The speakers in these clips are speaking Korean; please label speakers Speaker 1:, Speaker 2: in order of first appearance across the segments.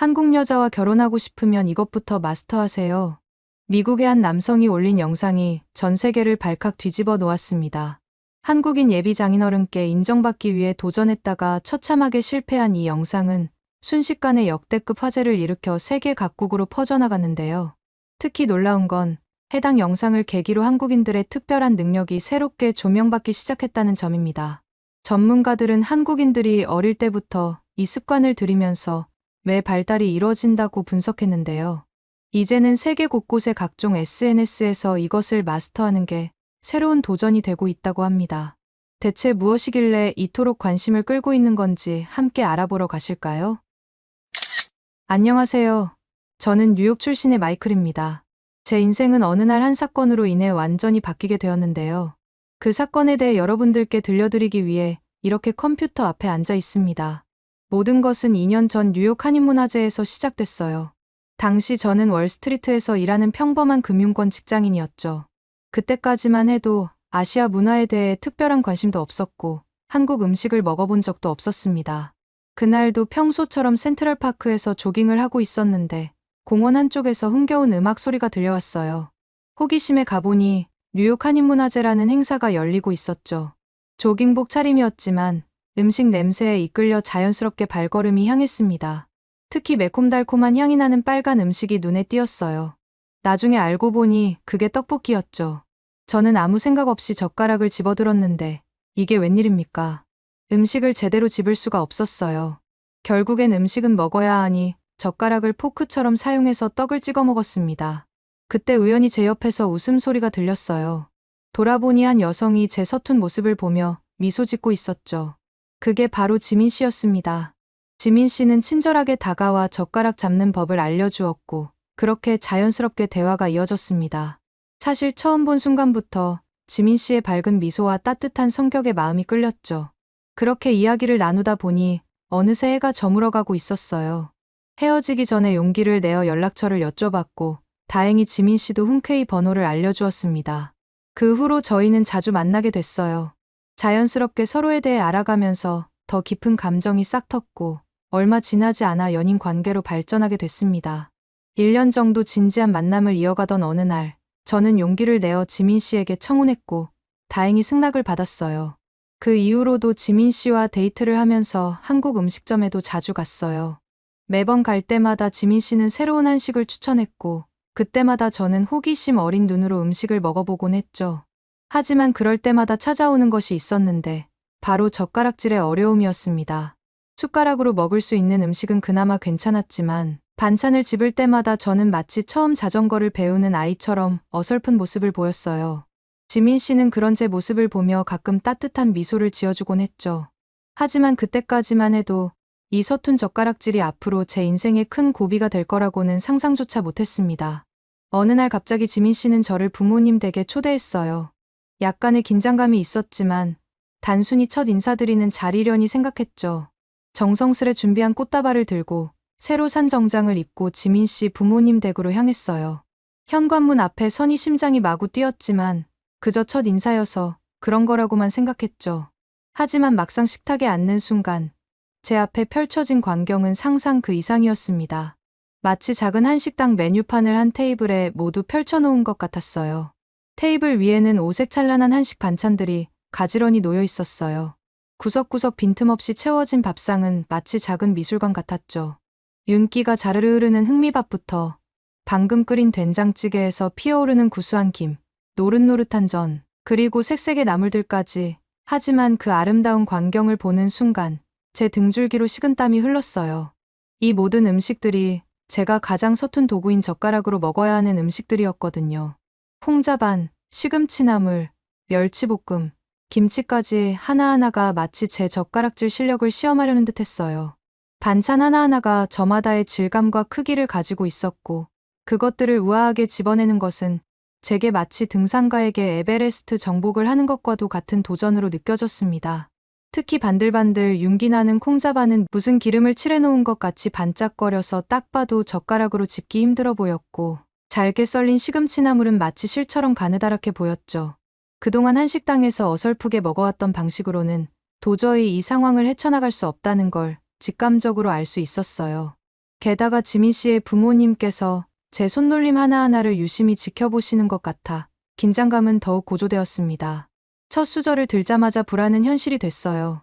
Speaker 1: 한국 여자와 결혼하고 싶으면 이것부터 마스터하세요. 미국의 한 남성이 올린 영상이 전 세계를 발칵 뒤집어 놓았습니다. 한국인 예비 장인어른께 인정받기 위해 도전했다가 처참하게 실패한 이 영상은 순식간에 역대급 화제를 일으켜 세계 각국으로 퍼져나갔는데요. 특히 놀라운 건 해당 영상을 계기로 한국인들의 특별한 능력이 새롭게 조명받기 시작했다는 점입니다. 전문가들은 한국인들이 어릴 때부터 이 습관을 들이면서 왜 발달이 이뤄진다고 분석했는데요. 이제는 세계 곳곳의 각종 SNS에서 이것을 마스터하는 게 새로운 도전이 되고 있다고 합니다. 대체 무엇이길래 이토록 관심을 끌고 있는 건지 함께 알아보러 가실까요? 안녕하세요. 저는 뉴욕 출신의 마이클입니다. 제 인생은 어느 날 한 사건으로 인해 완전히 바뀌게 되었는데요. 그 사건에 대해 여러분들께 들려드리기 위해 이렇게 컴퓨터 앞에 앉아 있습니다. 모든 것은 2년 전 뉴욕 한인문화재에서 시작됐어요. 당시 저는 월스트리트에서 일하는 평범한 금융권 직장인이었죠. 그때까지만 해도 아시아 문화에 대해 특별한 관심도 없었고 한국 음식을 먹어본 적도 없었습니다. 그날도 평소처럼 센트럴파크에서 조깅을 하고 있었는데 공원 한쪽에서 흥겨운 음악 소리가 들려왔어요. 호기심에 가보니 뉴욕 한인문화재라는 행사가 열리고 있었죠. 조깅복 차림이었지만 음식 냄새에 이끌려 자연스럽게 발걸음이 향했습니다. 특히 매콤달콤한 향이 나는 빨간 음식이 눈에 띄었어요. 나중에 알고 보니 그게 떡볶이였죠. 저는 아무 생각 없이 젓가락을 집어들었는데 이게 웬일입니까? 음식을 제대로 집을 수가 없었어요. 결국엔 음식은 먹어야 하니 젓가락을 포크처럼 사용해서 떡을 찍어 먹었습니다. 그때 우연히 제 옆에서 웃음소리가 들렸어요. 돌아보니 한 여성이 제 서툰 모습을 보며 미소 짓고 있었죠. 그게 바로 지민 씨였습니다. 지민 씨는 친절하게 다가와 젓가락 잡는 법을 알려주었고, 그렇게 자연스럽게 대화가 이어졌습니다. 사실 처음 본 순간부터 지민 씨의 밝은 미소와 따뜻한 성격에 마음이 끌렸죠. 그렇게 이야기를 나누다 보니 어느새 해가 저물어가고 있었어요. 헤어지기 전에 용기를 내어 연락처를 여쭤봤고, 다행히 지민 씨도 흔쾌히 번호를 알려주었습니다. 그 후로 저희는 자주 만나게 됐어요. 자연스럽게 서로에 대해 알아가면서 더 깊은 감정이 싹 텄고, 얼마 지나지 않아 연인 관계로 발전하게 됐습니다. 1년 정도 진지한 만남을 이어가던 어느 날, 저는 용기를 내어 지민 씨에게 청혼했고, 다행히 승낙을 받았어요. 그 이후로도 지민 씨와 데이트를 하면서 한국 음식점에도 자주 갔어요. 매번 갈 때마다 지민 씨는 새로운 한식을 추천했고, 그때마다 저는 호기심 어린 눈으로 음식을 먹어보곤 했죠. 하지만 그럴 때마다 찾아오는 것이 있었는데, 바로 젓가락질의 어려움이었습니다. 숟가락으로 먹을 수 있는 음식은 그나마 괜찮았지만, 반찬을 집을 때마다 저는 마치 처음 자전거를 배우는 아이처럼 어설픈 모습을 보였어요. 지민 씨는 그런 제 모습을 보며 가끔 따뜻한 미소를 지어주곤 했죠. 하지만 그때까지만 해도 이 서툰 젓가락질이 앞으로 제 인생에 큰 고비가 될 거라고는 상상조차 못했습니다. 어느 날 갑자기 지민 씨는 저를 부모님 댁에 초대했어요. 약간의 긴장감이 있었지만 단순히 첫 인사드리는 자리려니 생각했죠. 정성스레 준비한 꽃다발을 들고 새로 산 정장을 입고 지민 씨 부모님 댁으로 향했어요. 현관문 앞에 선이 심장이 마구 뛰었지만 그저 첫 인사여서 그런 거라고만 생각했죠. 하지만 막상 식탁에 앉는 순간 제 앞에 펼쳐진 광경은 상상 그 이상이었습니다. 마치 작은 한식당 메뉴판을 한 테이블에 모두 펼쳐놓은 것 같았어요. 테이블 위에는 오색 찬란한 한식 반찬들이 가지런히 놓여 있었어요. 구석구석 빈틈없이 채워진 밥상은 마치 작은 미술관 같았죠. 윤기가 자르르 흐르는 흑미밥부터 방금 끓인 된장찌개에서 피어오르는 구수한 김, 노릇노릇한 전, 그리고 색색의 나물들까지 하지만 그 아름다운 광경을 보는 순간 제 등줄기로 식은땀이 흘렀어요. 이 모든 음식들이 제가 가장 서툰 도구인 젓가락으로 먹어야 하는 음식들이었거든요. 콩자반, 시금치나물, 멸치볶음, 김치까지 하나하나가 마치 제 젓가락질 실력을 시험하려는 듯 했어요. 반찬 하나하나가 저마다의 질감과 크기를 가지고 있었고, 그것들을 우아하게 집어내는 것은 제게 마치 등산가에게 에베레스트 정복을 하는 것과도 같은 도전으로 느껴졌습니다. 특히 반들반들 윤기 나는 콩자반은 무슨 기름을 칠해놓은 것 같이 반짝거려서 딱 봐도 젓가락으로 집기 힘들어 보였고, 잘게 썰린 시금치나물은 마치 실처럼 가느다랗게 보였죠. 그동안 한식당에서 어설프게 먹어왔던 방식으로는 도저히 이 상황을 헤쳐나갈 수 없다는 걸 직감적으로 알 수 있었어요. 게다가 지민 씨의 부모님께서 제 손놀림 하나하나를 유심히 지켜보시는 것 같아 긴장감은 더욱 고조되었습니다. 첫 수저를 들자마자 불안은 현실이 됐어요.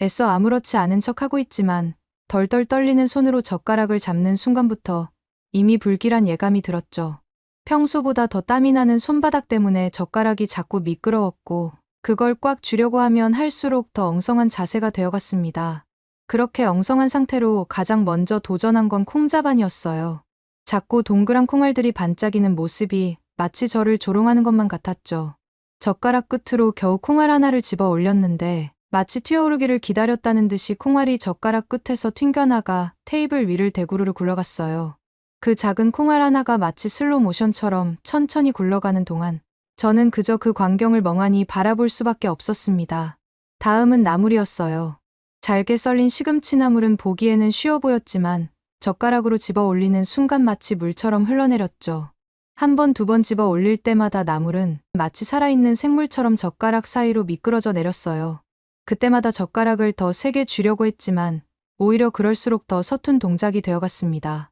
Speaker 1: 애써 아무렇지 않은 척하고 있지만 덜덜 떨리는 손으로 젓가락을 잡는 순간부터 이미 불길한 예감이 들었죠. 평소보다 더 땀이 나는 손바닥 때문에 젓가락이 자꾸 미끄러웠고 그걸 꽉 쥐려고 하면 할수록 더 엉성한 자세가 되어갔습니다. 그렇게 엉성한 상태로 가장 먼저 도전한 건 콩자반이었어요. 작고 동그란 콩알들이 반짝이는 모습이 마치 저를 조롱하는 것만 같았죠. 젓가락 끝으로 겨우 콩알 하나를 집어 올렸는데 마치 튀어오르기를 기다렸다는 듯이 콩알이 젓가락 끝에서 튕겨나가 테이블 위를 대구르르 굴러갔어요. 그 작은 콩알 하나가 마치 슬로 모션처럼 천천히 굴러가는 동안 저는 그저 그 광경을 멍하니 바라볼 수밖에 없었습니다. 다음은 나물이었어요. 잘게 썰린 시금치 나물은 보기에는 쉬워 보였지만 젓가락으로 집어 올리는 순간 마치 물처럼 흘러내렸죠. 한 번, 두 번 집어 올릴 때마다 나물은 마치 살아있는 생물처럼 젓가락 사이로 미끄러져 내렸어요. 그때마다 젓가락을 더 세게 쥐려고 했지만 오히려 그럴수록 더 서툰 동작이 되어갔습니다.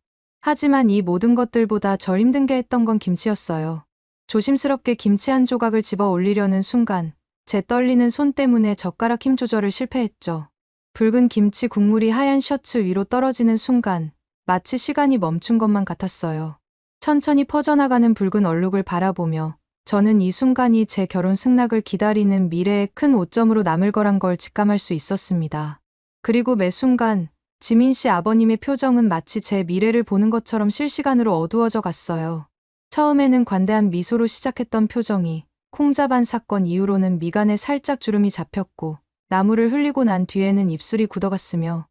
Speaker 1: 하지만 이 모든 것들보다 절 힘든 게 했던 건 김치였어요. 조심스럽게 김치 한 조각을 집어 올리려는 순간 제 떨리는 손 때문에 젓가락 힘 조절을 실패했죠. 붉은 김치 국물이 하얀 셔츠 위로 떨어지는 순간 마치 시간이 멈춘 것만 같았어요. 천천히 퍼져나가는 붉은 얼룩을 바라보며 저는 이 순간이 제 결혼 승낙을 기다리는 미래의 큰 오점으로 남을 거란 걸 직감할 수 있었습니다. 그리고 매 순간 지민 씨 아버님의 표정은 마치 제 미래를 보는 것처럼 실시간으로 어두워져 갔어요. 처음에는 관대한 미소로 시작했던 표정이 콩자반 사건 이후로는 미간에 살짝 주름이 잡혔고 나무를 흘리고 난 뒤에는 입술이 굳어갔으며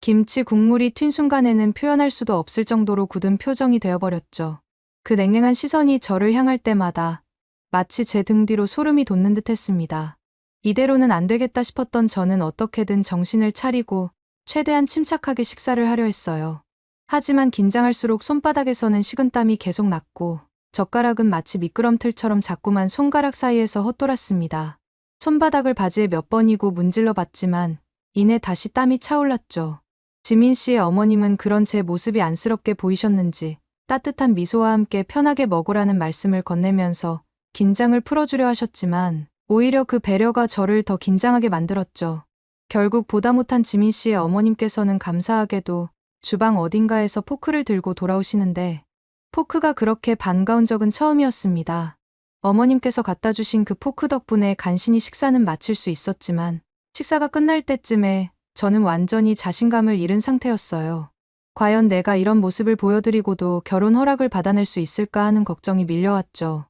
Speaker 1: 김치 국물이 튄 순간에는 표현할 수도 없을 정도로 굳은 표정이 되어버렸죠. 그 냉랭한 시선이 저를 향할 때마다 마치 제 등 뒤로 소름이 돋는 듯 했습니다. 이대로는 안 되겠다 싶었던 저는 어떻게든 정신을 차리고 최대한 침착하게 식사를 하려 했어요. 하지만 긴장할수록 손바닥에서는 식은땀이 계속 났고 젓가락은 마치 미끄럼틀처럼 자꾸만 손가락 사이에서 헛돌았습니다. 손바닥을 바지에 몇 번이고 문질러 봤지만 이내 다시 땀이 차올랐죠. 지민 씨의 어머님은 그런 제 모습이 안쓰럽게 보이셨는지 따뜻한 미소와 함께 편하게 먹으라는 말씀을 건네면서 긴장을 풀어주려 하셨지만 오히려 그 배려가 저를 더 긴장하게 만들었죠. 결국 보다 못한 지민 씨의 어머님께서는 감사하게도 주방 어딘가에서 포크를 들고 돌아오시는데 포크가 그렇게 반가운 적은 처음이었습니다. 어머님께서 갖다 주신 그 포크 덕분에 간신히 식사는 마칠 수 있었지만 식사가 끝날 때쯤에 저는 완전히 자신감을 잃은 상태였어요. 과연 내가 이런 모습을 보여드리고도 결혼 허락을 받아낼 수 있을까 하는 걱정이 밀려왔죠.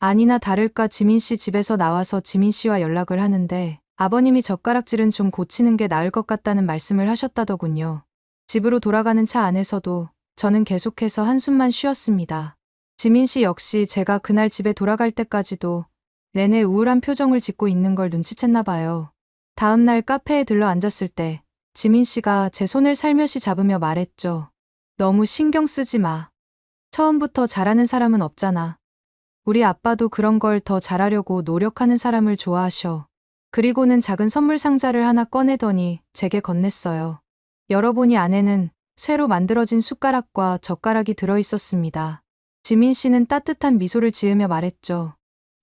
Speaker 1: 아니나 다를까 지민 씨 집에서 나와서 지민 씨와 연락을 하는데 아버님이 젓가락질은 좀 고치는 게 나을 것 같다는 말씀을 하셨다더군요. 집으로 돌아가는 차 안에서도 저는 계속해서 한숨만 쉬었습니다. 지민 씨 역시 제가 그날 집에 돌아갈 때까지도 내내 우울한 표정을 짓고 있는 걸 눈치챘나 봐요. 다음 날 카페에 들러 앉았을 때 지민 씨가 제 손을 살며시 잡으며 말했죠. 너무 신경 쓰지 마. 처음부터 잘하는 사람은 없잖아. 우리 아빠도 그런 걸 더 잘하려고 노력하는 사람을 좋아하셔. 그리고는 작은 선물 상자를 하나 꺼내더니 제게 건넸어요. 열어보니 안에는 쇠로 만들어진 숟가락과 젓가락이 들어 있었습니다. 지민 씨는 따뜻한 미소를 지으며 말했죠.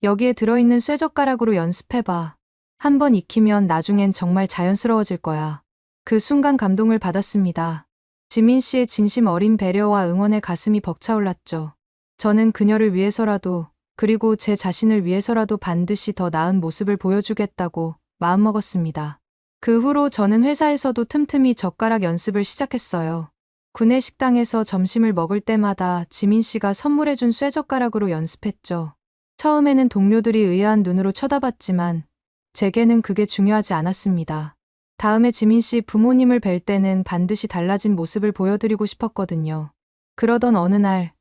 Speaker 1: 여기에 들어있는 쇠젓가락으로 연습해봐. 한 번 익히면 나중엔 정말 자연스러워질 거야. 그 순간 감동을 받았습니다. 지민 씨의 진심 어린 배려와 응원에 가슴이 벅차올랐죠. 저는 그녀를 위해서라도 그리고 제 자신을 위해서라도 반드시 더 나은 모습을 보여주겠다고 마음먹었습니다. 그 후로 저는 회사에서도 틈틈이 젓가락 연습을 시작했어요. 구내 식당에서 점심을 먹을 때마다 지민 씨가 선물해준 쇠젓가락으로 연습했죠. 처음에는 동료들이 의아한 눈으로 쳐다봤지만 제게는 그게 중요하지 않았습니다. 다음에 지민 씨 부모님을 뵐 때는 반드시 달라진 모습을 보여드리고 싶었거든요. 그러던 어느 날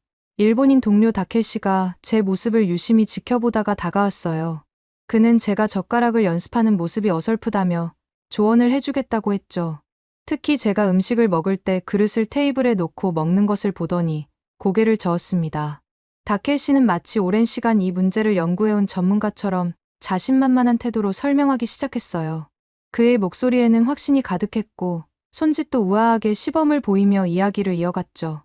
Speaker 1: 일본인 동료 다케시가 제 모습을 유심히 지켜보다가 다가왔어요. 그는 제가 젓가락을 연습하는 모습이 어설프다며 조언을 해주겠다고 했죠. 특히 제가 음식을 먹을 때 그릇을 테이블에 놓고 먹는 것을 보더니 고개를 저었습니다. 다케 씨는 마치 오랜 시간 이 문제를 연구해온 전문가처럼 자신만만한 태도로 설명하기 시작했어요. 그의 목소리에는 확신이 가득했고 손짓도 우아하게 시범을 보이며 이야기를 이어갔죠.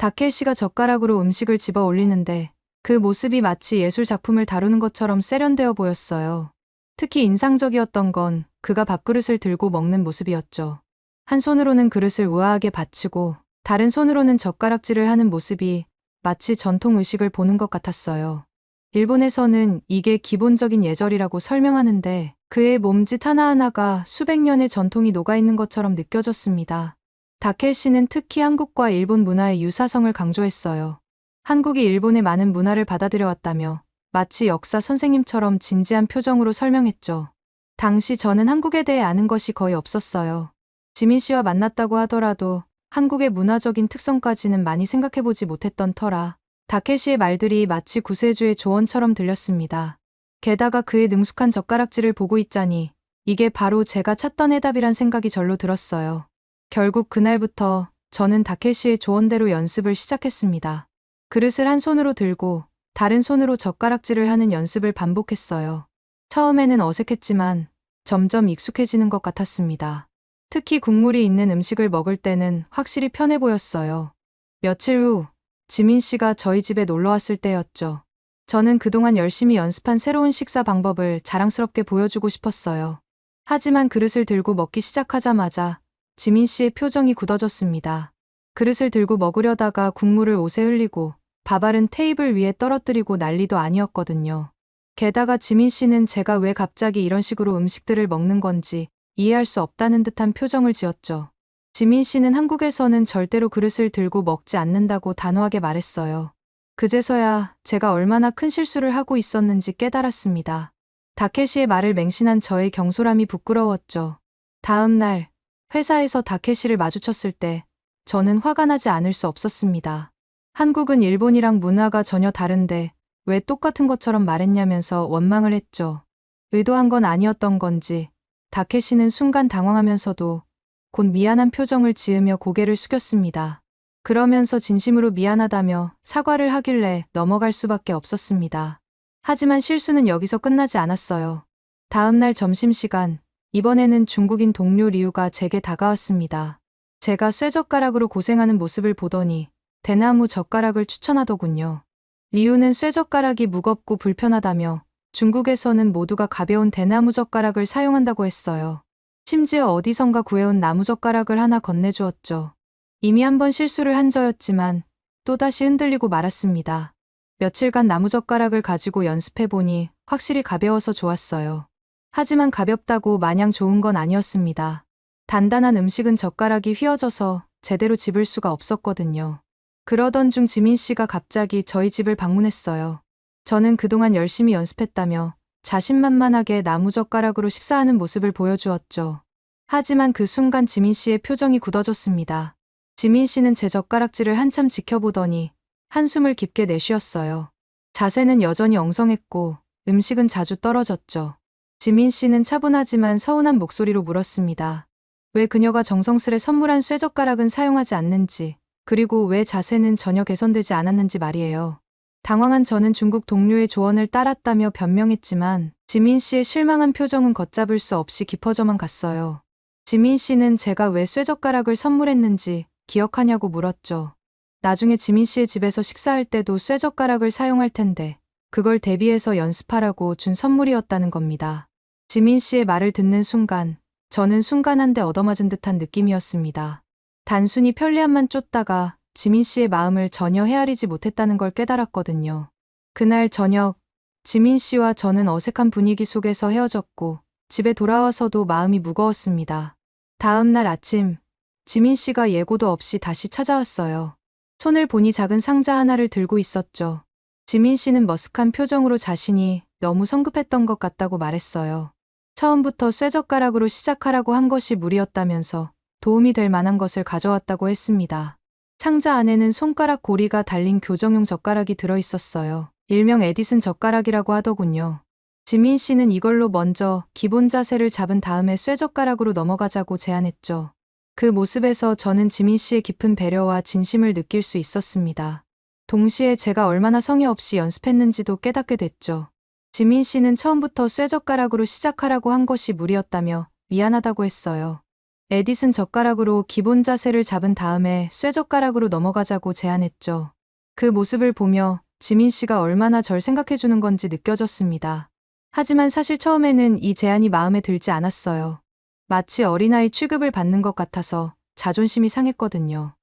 Speaker 1: 다케시가 젓가락으로 음식을 집어 올리는데 그 모습이 마치 예술 작품을 다루는 것처럼 세련되어 보였어요. 특히 인상적이었던 건 그가 밥그릇을 들고 먹는 모습이었죠. 한 손으로는 그릇을 우아하게 받치고 다른 손으로는 젓가락질을 하는 모습이 마치 전통 의식을 보는 것 같았어요. 일본에서는 이게 기본적인 예절이라고 설명하는데 그의 몸짓 하나하나가 수백 년의 전통이 녹아있는 것처럼 느껴졌습니다. 다케시는 특히 한국과 일본 문화의 유사성을 강조했어요. 한국이 일본의 많은 문화를 받아들여왔다며 마치 역사 선생님처럼 진지한 표정으로 설명했죠. 당시 저는 한국에 대해 아는 것이 거의 없었어요. 지민 씨와 만났다고 하더라도 한국의 문화적인 특성까지는 많이 생각해보지 못했던 터라 다케시의 말들이 마치 구세주의 조언처럼 들렸습니다. 게다가 그의 능숙한 젓가락질을 보고 있자니 이게 바로 제가 찾던 해답이란 생각이 절로 들었어요. 결국 그날부터 저는 다케시의 조언대로 연습을 시작했습니다. 그릇을 한 손으로 들고 다른 손으로 젓가락질을 하는 연습을 반복했어요. 처음에는 어색했지만 점점 익숙해지는 것 같았습니다. 특히 국물이 있는 음식을 먹을 때는 확실히 편해 보였어요. 며칠 후 지민 씨가 저희 집에 놀러 왔을 때였죠. 저는 그동안 열심히 연습한 새로운 식사 방법을 자랑스럽게 보여주고 싶었어요. 하지만 그릇을 들고 먹기 시작하자마자 지민 씨의 표정이 굳어졌습니다. 그릇을 들고 먹으려다가 국물을 옷에 흘리고 밥알은 테이블 위에 떨어뜨리고 난리도 아니었거든요. 게다가 지민 씨는 제가 왜 갑자기 이런 식으로 음식들을 먹는 건지 이해할 수 없다는 듯한 표정을 지었죠. 지민 씨는 한국에서는 절대로 그릇을 들고 먹지 않는다고 단호하게 말했어요. 그제서야 제가 얼마나 큰 실수를 하고 있었는지 깨달았습니다. 다케시의 말을 맹신한 저의 경솔함이 부끄러웠죠. 다음 날 회사에서 다케시를 마주쳤을 때 저는 화가 나지 않을 수 없었습니다. 한국은 일본이랑 문화가 전혀 다른데 왜 똑같은 것처럼 말했냐면서 원망을 했죠. 의도한 건 아니었던 건지 다케시는 순간 당황하면서도 곧 미안한 표정을 지으며 고개를 숙였습니다. 그러면서 진심으로 미안하다며 사과를 하길래 넘어갈 수밖에 없었습니다. 하지만 실수는 여기서 끝나지 않았어요. 다음날 점심시간, 이번에는 중국인 동료 리우가 제게 다가왔습니다. 제가 쇠젓가락으로 고생하는 모습을 보더니 대나무 젓가락을 추천하더군요. 리우는 쇠젓가락이 무겁고 불편하다며 중국에서는 모두가 가벼운 대나무 젓가락을 사용한다고 했어요. 심지어 어디선가 구해온 나무 젓가락을 하나 건네주었죠. 이미 한 번 실수를 한 저였지만 또다시 흔들리고 말았습니다. 며칠간 나무 젓가락을 가지고 연습해보니 확실히 가벼워서 좋았어요. 하지만 가볍다고 마냥 좋은 건 아니었습니다. 단단한 음식은 젓가락이 휘어져서 제대로 집을 수가 없었거든요. 그러던 중 지민 씨가 갑자기 저희 집을 방문했어요. 저는 그동안 열심히 연습했다며 자신만만하게 나무젓가락으로 식사하는 모습을 보여주었죠. 하지만 그 순간 지민 씨의 표정이 굳어졌습니다. 지민 씨는 제 젓가락질을 한참 지켜보더니 한숨을 깊게 내쉬었어요. 자세는 여전히 엉성했고 음식은 자주 떨어졌죠. 지민 씨는 차분하지만 서운한 목소리로 물었습니다. 왜 그녀가 정성스레 선물한 쇠젓가락은 사용하지 않는지, 그리고 왜 자세는 전혀 개선되지 않았는지 말이에요. 당황한 저는 중국 동료의 조언을 따랐다며 변명했지만 지민 씨의 실망한 표정은 걷잡을 수 없이 깊어져만 갔어요. 지민 씨는 제가 왜 쇠젓가락을 선물했는지 기억하냐고 물었죠. 나중에 지민 씨의 집에서 식사할 때도 쇠젓가락을 사용할 텐데 그걸 대비해서 연습하라고 준 선물이었다는 겁니다. 지민 씨의 말을 듣는 순간 저는 순간 한 대 얻어맞은 듯한 느낌이었습니다. 단순히 편리함만 쫓다가 지민 씨의 마음을 전혀 헤아리지 못했다는 걸 깨달았거든요. 그날 저녁, 지민 씨와 저는 어색한 분위기 속에서 헤어졌고, 집에 돌아와서도 마음이 무거웠습니다. 다음 날 아침, 지민 씨가 예고도 없이 다시 찾아왔어요. 손을 보니 작은 상자 하나를 들고 있었죠. 지민 씨는 머쓱한 표정으로 자신이 너무 성급했던 것 같다고 말했어요. 처음부터 쇠젓가락으로 시작하라고 한 것이 무리였다면서 도움이 될 만한 것을 가져왔다고 했습니다. 상자 안에는 손가락 고리가 달린 교정용 젓가락이 들어 있었어요. 일명 에디슨 젓가락이라고 하더군요. 지민 씨는 이걸로 먼저 기본 자세를 잡은 다음에 쇠젓가락으로 넘어가자고 제안했죠. 그 모습에서 저는 지민 씨의 깊은 배려와 진심을 느낄 수 있었습니다. 동시에 제가 얼마나 성의 없이 연습했는지도 깨닫게 됐죠. 지민 씨는 처음부터 쇠젓가락으로 시작하라고 한 것이 무리였다며 미안하다고 했어요. 에디슨 젓가락으로 기본 자세를 잡은 다음에 쇠젓가락으로 넘어가자고 제안했죠. 그 모습을 보며 지민 씨가 얼마나 절 생각해주는 건지 느껴졌습니다. 하지만 사실 처음에는 이 제안이 마음에 들지 않았어요. 마치 어린아이 취급을 받는 것 같아서 자존심이 상했거든요.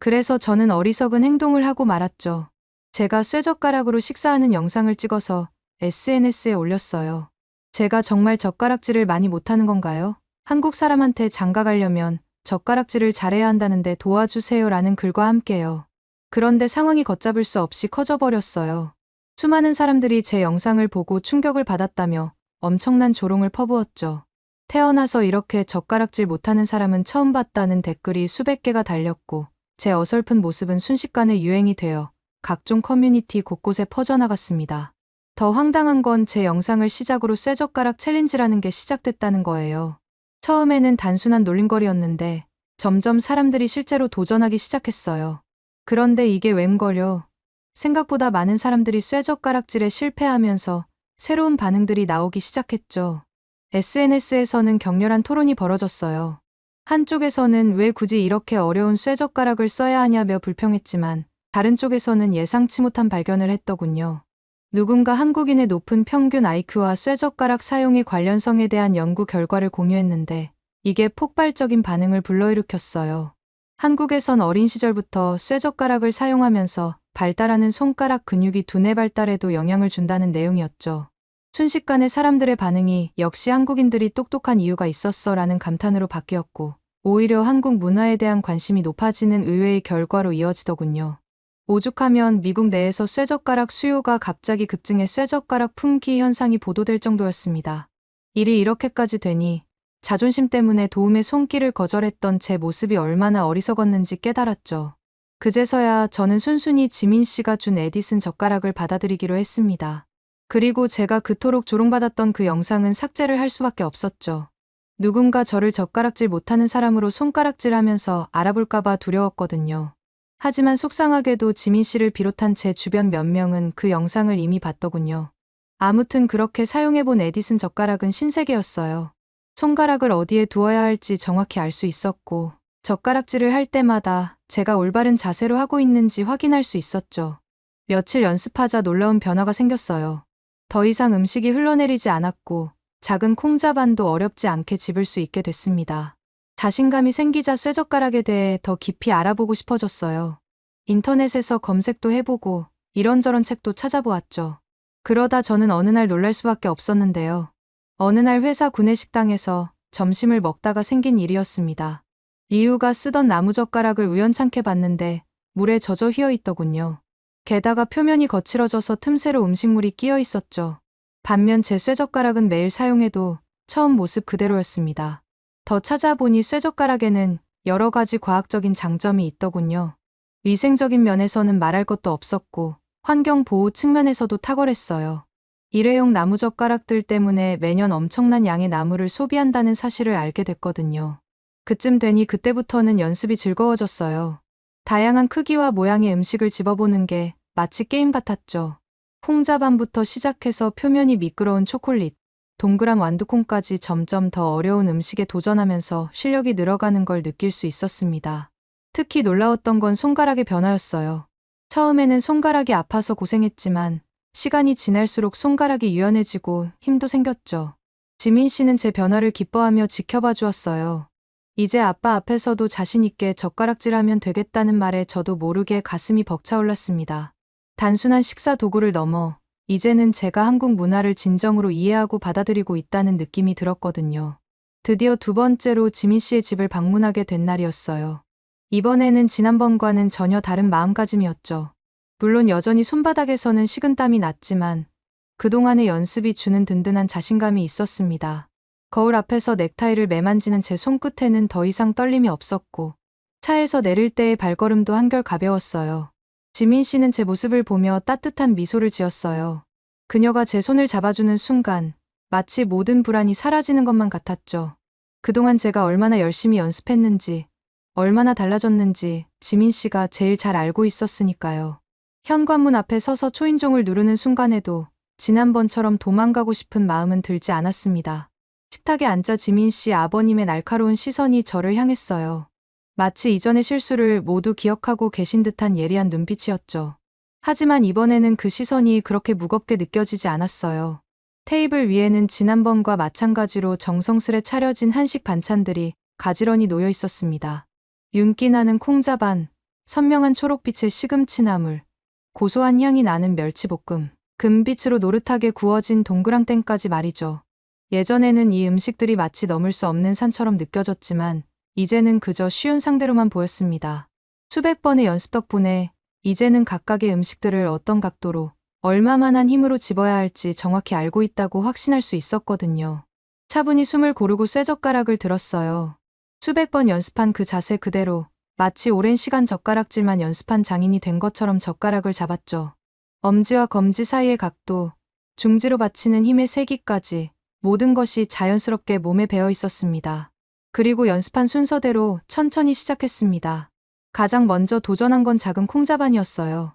Speaker 1: 그래서 저는 어리석은 행동을 하고 말았죠. 제가 쇠젓가락으로 식사하는 영상을 찍어서 SNS에 올렸어요. 제가 정말 젓가락질을 많이 못하는 건가요? 한국 사람한테 장가 가려면 젓가락질을 잘해야 한다는데 도와주세요라는 글과 함께요. 그런데 상황이 걷잡을 수 없이 커져버렸어요. 수많은 사람들이 제 영상을 보고 충격을 받았다며 엄청난 조롱을 퍼부었죠. 태어나서 이렇게 젓가락질 못하는 사람은 처음 봤다는 댓글이 수백 개가 달렸고 제 어설픈 모습은 순식간에 유행이 되어 각종 커뮤니티 곳곳에 퍼져나갔습니다. 더 황당한 건 제 영상을 시작으로 쇠젓가락 챌린지라는 게 시작됐다는 거예요. 처음에는 단순한 놀림거리였는데 점점 사람들이 실제로 도전하기 시작했어요. 그런데 이게 웬걸요? 생각보다 많은 사람들이 쇠젓가락질에 실패하면서 새로운 반응들이 나오기 시작했죠. SNS에서는 격렬한 토론이 벌어졌어요. 한쪽에서는 왜 굳이 이렇게 어려운 쇠젓가락을 써야 하냐며 불평했지만 다른 쪽에서는 예상치 못한 발견을 했더군요. 누군가 한국인의 높은 평균 IQ와 쇠젓가락 사용의 관련성에 대한 연구 결과를 공유했는데 이게 폭발적인 반응을 불러일으켰어요. 한국에선 어린 시절부터 쇠젓가락을 사용하면서 발달하는 손가락 근육이 두뇌 발달에도 영향을 준다는 내용이었죠. 순식간에 사람들의 반응이 역시 한국인들이 똑똑한 이유가 있었어 라는 감탄으로 바뀌었고, 오히려 한국 문화에 대한 관심이 높아지는 의외의 결과로 이어지더군요. 오죽하면 미국 내에서 쇠젓가락 수요가 갑자기 급증해 쇠젓가락 품귀 현상이 보도될 정도였습니다. 일이 이렇게까지 되니 자존심 때문에 도움의 손길을 거절했던 제 모습이 얼마나 어리석었는지 깨달았죠. 그제서야 저는 순순히 지민 씨가 준 에디슨 젓가락을 받아들이기로 했습니다. 그리고 제가 그토록 조롱받았던 그 영상은 삭제를 할 수밖에 없었죠. 누군가 저를 젓가락질 못하는 사람으로 손가락질 하면서 알아볼까봐 두려웠거든요. 하지만 속상하게도 지민 씨를 비롯한 제 주변 몇 명은 그 영상을 이미 봤더군요. 아무튼 그렇게 사용해본 에디슨 젓가락은 신세계였어요. 손가락을 어디에 두어야 할지 정확히 알 수 있었고, 젓가락질을 할 때마다 제가 올바른 자세로 하고 있는지 확인할 수 있었죠. 며칠 연습하자 놀라운 변화가 생겼어요. 더 이상 음식이 흘러내리지 않았고 작은 콩자반도 어렵지 않게 집을 수 있게 됐습니다. 자신감이 생기자 쇠젓가락에 대해 더 깊이 알아보고 싶어졌어요. 인터넷에서 검색도 해보고 이런저런 책도 찾아보았죠. 그러다 저는 어느 날 놀랄 수밖에 없었는데요. 어느 날 회사 구내식당에서 점심을 먹다가 생긴 일이었습니다. 리우가 쓰던 나무젓가락을 우연찮게 봤는데 물에 젖어 휘어 있더군요. 게다가 표면이 거칠어져서 틈새로 음식물이 끼어 있었죠. 반면 제 쇠젓가락은 매일 사용해도 처음 모습 그대로였습니다. 더 찾아보니 쇠젓가락에는 여러 가지 과학적인 장점이 있더군요. 위생적인 면에서는 말할 것도 없었고 환경 보호 측면에서도 탁월했어요. 일회용 나무젓가락들 때문에 매년 엄청난 양의 나무를 소비한다는 사실을 알게 됐거든요. 그쯤 되니 그때부터는 연습이 즐거워졌어요. 다양한 크기와 모양의 음식을 집어보는 게 마치 게임 같았죠. 콩자반부터 시작해서 표면이 미끄러운 초콜릿, 동그란 완두콩까지 점점 더 어려운 음식에 도전하면서 실력이 늘어가는 걸 느낄 수 있었습니다. 특히 놀라웠던 건 손가락의 변화였어요. 처음에는 손가락이 아파서 고생했지만 시간이 지날수록 손가락이 유연해지고 힘도 생겼죠. 지민 씨는 제 변화를 기뻐하며 지켜봐 주었어요. 이제 아빠 앞에서도 자신있게 젓가락질하면 되겠다는 말에 저도 모르게 가슴이 벅차올랐습니다. 단순한 식사 도구를 넘어 이제는 제가 한국 문화를 진정으로 이해하고 받아들이고 있다는 느낌이 들었거든요. 드디어 두 번째로 지민 씨의 집을 방문하게 된 날이었어요. 이번에는 지난번과는 전혀 다른 마음가짐이었죠. 물론 여전히 손바닥에서는 식은땀이 났지만 그동안의 연습이 주는 든든한 자신감이 있었습니다. 거울 앞에서 넥타이를 매만지는 제 손끝에는 더 이상 떨림이 없었고 차에서 내릴 때의 발걸음도 한결 가벼웠어요. 지민 씨는 제 모습을 보며 따뜻한 미소를 지었어요. 그녀가 제 손을 잡아주는 순간 마치 모든 불안이 사라지는 것만 같았죠. 그동안 제가 얼마나 열심히 연습했는지, 얼마나 달라졌는지 지민 씨가 제일 잘 알고 있었으니까요. 현관문 앞에 서서 초인종을 누르는 순간에도 지난번처럼 도망가고 싶은 마음은 들지 않았습니다. 식탁에 앉자 지민 씨 아버님의 날카로운 시선이 저를 향했어요. 마치 이전의 실수를 모두 기억하고 계신 듯한 예리한 눈빛이었죠. 하지만 이번에는 그 시선이 그렇게 무겁게 느껴지지 않았어요. 테이블 위에는 지난번과 마찬가지로 정성스레 차려진 한식 반찬들이 가지런히 놓여 있었습니다. 윤기 나는 콩자반, 선명한 초록빛의 시금치 나물, 고소한 향이 나는 멸치볶음, 금빛으로 노릇하게 구워진 동그랑땡까지 말이죠. 예전에는 이 음식들이 마치 넘을 수 없는 산처럼 느껴졌지만 이제는 그저 쉬운 상대로만 보였습니다. 수백 번의 연습 덕분에 이제는 각각의 음식들을 어떤 각도로 얼마만한 힘으로 집어야 할지 정확히 알고 있다고 확신할 수 있었거든요. 차분히 숨을 고르고 쇠젓가락을 들었어요. 수백 번 연습한 그 자세 그대로 마치 오랜 시간 젓가락질만 연습한 장인이 된 것처럼 젓가락을 잡았죠. 엄지와 검지 사이의 각도, 중지로 받치는 힘의 세기까지 모든 것이 자연스럽게 몸에 배어 있었습니다. 그리고 연습한 순서대로 천천히 시작했습니다. 가장 먼저 도전한 건 작은 콩자반이었어요.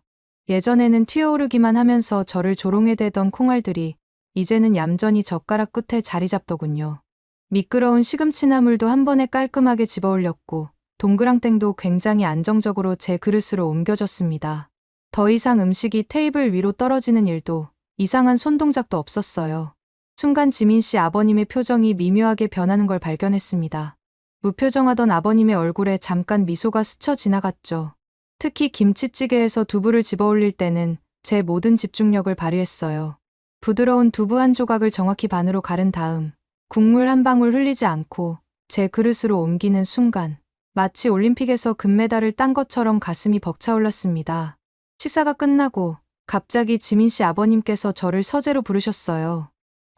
Speaker 1: 예전에는 튀어오르기만 하면서 저를 조롱해대던 콩알들이 이제는 얌전히 젓가락 끝에 자리 잡더군요. 미끄러운 시금치나물도 한 번에 깔끔하게 집어올렸고 동그랑땡도 굉장히 안정적으로 제 그릇으로 옮겨졌습니다. 더 이상 음식이 테이블 위로 떨어지는 일도 이상한 손동작도 없었어요. 순간 지민 씨 아버님의 표정이 미묘하게 변하는 걸 발견했습니다. 무표정하던 아버님의 얼굴에 잠깐 미소가 스쳐 지나갔죠. 특히 김치찌개에서 두부를 집어 올릴 때는 제 모든 집중력을 발휘했어요. 부드러운 두부 한 조각을 정확히 반으로 가른 다음 국물 한 방울 흘리지 않고 제 그릇으로 옮기는 순간 마치 올림픽에서 금메달을 딴 것처럼 가슴이 벅차올랐습니다. 식사가 끝나고 갑자기 지민 씨 아버님께서 저를 서재로 부르셨어요.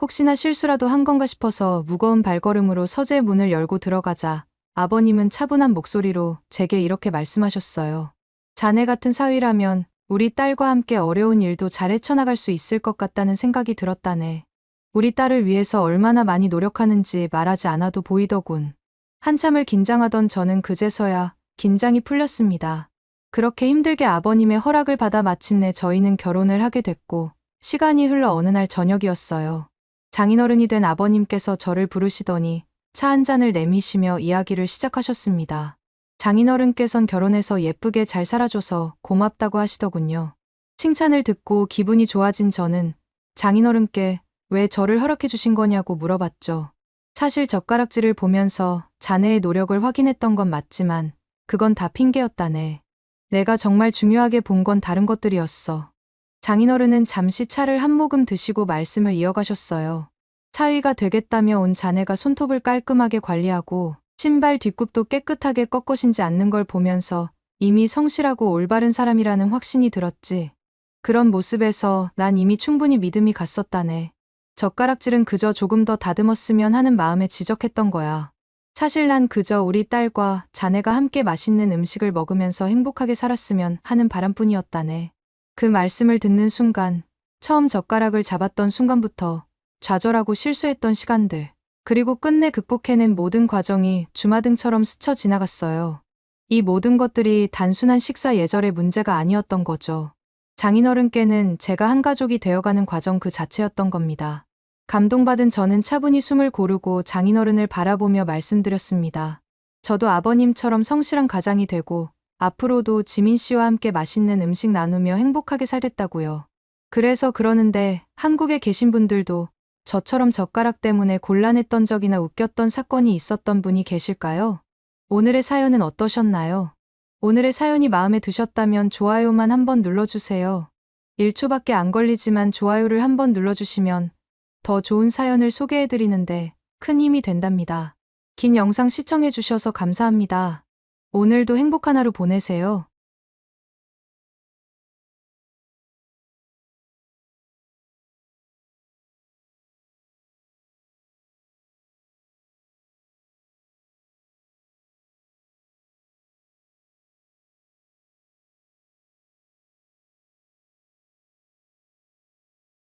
Speaker 1: 혹시나 실수라도 한 건가 싶어서 무거운 발걸음으로 서재 문을 열고 들어가자 아버님은 차분한 목소리로 제게 이렇게 말씀하셨어요. 자네 같은 사위라면 우리 딸과 함께 어려운 일도 잘 헤쳐나갈 수 있을 것 같다는 생각이 들었다네. 우리 딸을 위해서 얼마나 많이 노력하는지 말하지 않아도 보이더군. 한참을 긴장하던 저는 그제서야 긴장이 풀렸습니다. 그렇게 힘들게 아버님의 허락을 받아 마침내 저희는 결혼을 하게 됐고 시간이 흘러 어느 날 저녁이었어요. 장인어른이 된 아버님께서 저를 부르시더니 차 한 잔을 내미시며 이야기를 시작하셨습니다. 장인어른께선 결혼해서 예쁘게 잘 살아줘서 고맙다고 하시더군요. 칭찬을 듣고 기분이 좋아진 저는 장인어른께 왜 저를 허락해 주신 거냐고 물어봤죠. 사실 젓가락질을 보면서 자네의 노력을 확인했던 건 맞지만 그건 다 핑계였다네. 내가 정말 중요하게 본 건 다른 것들이었어. 장인어른은 잠시 차를 한 모금 드시고 말씀을 이어가셨어요. 사위가 되겠다며 온 자네가 손톱을 깔끔하게 관리하고 신발 뒷굽도 깨끗하게 꺾으신지 않는 걸 보면서 이미 성실하고 올바른 사람이라는 확신이 들었지. 그런 모습에서 난 이미 충분히 믿음이 갔었다네. 젓가락질은 그저 조금 더 다듬었으면 하는 마음에 지적했던 거야. 사실 난 그저 우리 딸과 자네가 함께 맛있는 음식을 먹으면서 행복하게 살았으면 하는 바람뿐이었다네. 그 말씀을 듣는 순간, 처음 젓가락을 잡았던 순간부터 좌절하고 실수했던 시간들, 그리고 끝내 극복해낸 모든 과정이 주마등처럼 스쳐 지나갔어요. 이 모든 것들이 단순한 식사 예절의 문제가 아니었던 거죠. 장인어른께는 제가 한 가족이 되어가는 과정 그 자체였던 겁니다. 감동받은 저는 차분히 숨을 고르고 장인어른을 바라보며 말씀드렸습니다. 저도 아버님처럼 성실한 가장이 되고 앞으로도 지민 씨와 함께 맛있는 음식 나누며 행복하게 살겠다고요. 그래서 그러는데 한국에 계신 분들도 저처럼 젓가락 때문에 곤란했던 적이나 웃겼던 사건이 있었던 분이 계실까요? 오늘의 사연은 어떠셨나요? 오늘의 사연이 마음에 드셨다면 좋아요만 한번 눌러주세요. 1초밖에 안 걸리지만 좋아요를 한번 눌러주시면 더 좋은 사연을 소개해드리는데 큰 힘이 된답니다. 긴 영상 시청해주셔서 감사합니다. 오늘도 행복한 하루 보내세요.